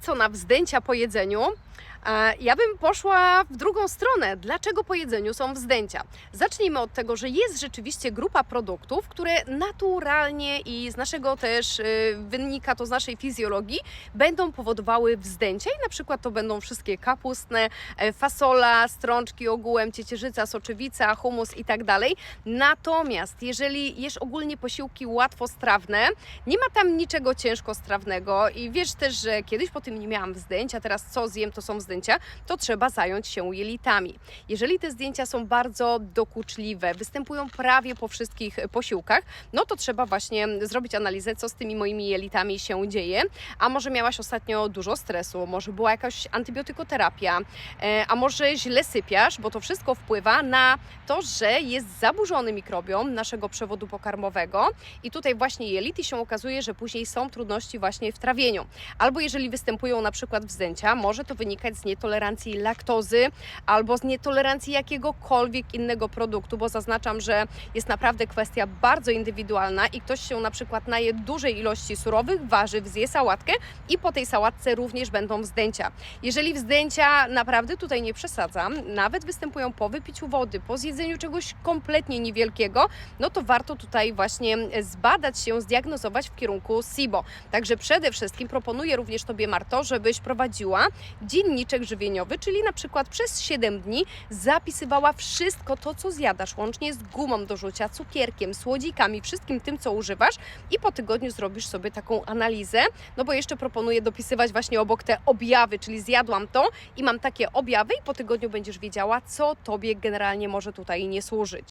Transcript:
co na wzdęcia po jedzeniu, ja bym poszła w drugą stronę. Dlaczego po jedzeniu są wzdęcia? Zacznijmy od tego, że jest rzeczywiście grupa produktów, które naturalnie i z naszego też e, wynika to z naszej fizjologii, będą powodowały wzdęcia i na przykład to będą wszystkie kapustne, e, fasola, strączki ogółem, ciecierzyca, soczewica, humus i tak dalej. Natomiast jeżeli jesz ogólnie posiłki łatwostrawne, nie ma tam niczego ciężkostrawnego i wiesz też, że kiedyś po tym nie miałam wzdęć, a teraz co zjem, to są wzdęcia, to trzeba zająć się jelitami. Jeżeli te zdjęcia są bardzo dokuczliwe, występują prawie po wszystkich posiłkach, no to trzeba właśnie zrobić analizę, co z tymi moimi jelitami się dzieje. A może miałaś ostatnio dużo stresu, może była jakaś antybiotykoterapia, e, a może źle sypiasz, bo to wszystko wpływa na to, że jest zaburzony mikrobiom naszego przewodu pokarmowego i tutaj właśnie jelity się okazuje, że później są trudności właśnie w trawieniu. Albo jeżeli występują na przykład wzdęcia, może to wynikać z nietolerancji laktozy albo z nietolerancji jakiegokolwiek innego produktu, bo zaznaczam, że jest naprawdę kwestia bardzo indywidualna i ktoś się na przykład naje dużej ilości surowych warzyw, zje sałatkę i po tej sałatce również będą wzdęcia. Jeżeli wzdęcia naprawdę tutaj nie przesadzam, nawet występują po wypiciu wody, po zjedzeniu czegoś kompletnie niewielkiego, no to warto tutaj właśnie zbadać się, zdiagnozować w kierunku SIBO. Także przede wszystkim proponuję również Tobie, Marto, żebyś prowadziła dzienniczek żywieniowy, czyli na przykład przez 7 dni zapisywała wszystko to, co zjadasz, łącznie z gumą do rzucia, cukierkiem, słodzikami, wszystkim tym, co używasz i po tygodniu zrobisz sobie taką analizę, no bo jeszcze proponuję dopisywać właśnie obok te objawy, czyli zjadłam to i mam takie objawy i po tygodniu będziesz wiedziała, co Tobie generalnie może tutaj nie służyć.